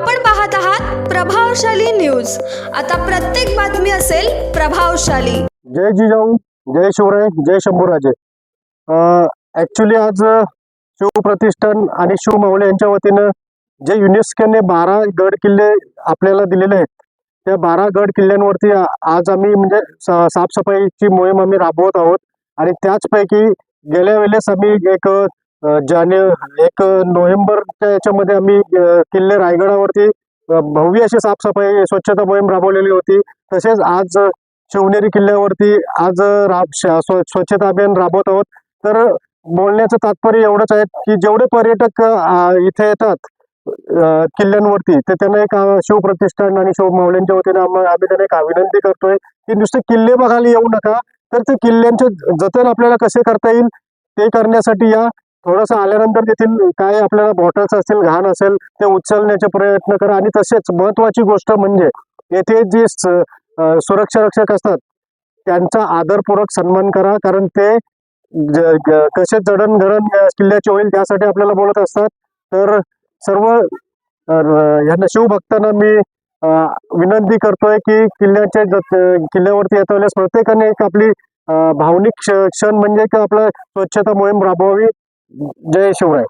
आपण पाहत आहात प्रभावशाली न्यूज. आता प्रत्येक बातमी असेल प्रभावशाली. जय जिजाऊ जय शिवराय जय शंभूराजे. ऍक्च्युली आज शिवप्रतिष्ठान आणि शिवमावळे यांच्या वतीनं जे युनेस्कोने बारा गड किल्ले आपल्याला दिलेले आहेत त्या बारा गड किल्ल्यांवरती आज आम्ही म्हणजे साफसफाईची मोहीम आम्ही राबवत आहोत. आणि त्याचपैकी गेल्या वेळेस आम्ही एक ज्याने एक नोव्हेंबरच्या याच्यामध्ये आम्ही किल्ले रायगडावरती भव्य अशी साफसफाई स्वच्छता मोहीम राबवलेली होती. तसेच आज शिवनेरी किल्ल्यावरती आज राब श- स्व- स्वच्छता अभियान राबवत आहोत. तर बोलण्याचं तात्पर्य एवढंच आहे की जेवढे पर्यटक इथे येतात किल्ल्यांवरती तर त्यांना एक शिवप्रतिष्ठान आणि शिवमावल्यांच्या वतीने आम्ही त्यांना एक विनंती करतोय. की नुसते किल्ले बघायला येऊ नका तर ते किल्ल्यांचे जतन आपल्याला कसे करता येईल ते करण्यासाठी या थोडंसं आल्यानंतर तेथील काय आपल्याला बॉटल्स असतील घाण असेल ते उचलण्याचे प्रयत्न करा. आणि तसेच महत्वाची गोष्ट म्हणजे येथे जी स- सुरक्षा रक्षक असतात त्यांचा आदरपूर्वक सन्मान करा. कारण ते ज- कसे जडणघडण या किल्ल्याचे होईल त्यासाठी आपल्याला बोलत असतात. तर सर्व अ, यांना शिवभक्तांना मी विनंती करतोय की किल्ल्याच्या किल्ल्यावरती येता वेळेस प्रत्येकाने एक आपली भावनिक क्ष- क्षण म्हणजे की आपलं स्वच्छता मोहीम राबवावी. जय शिवराय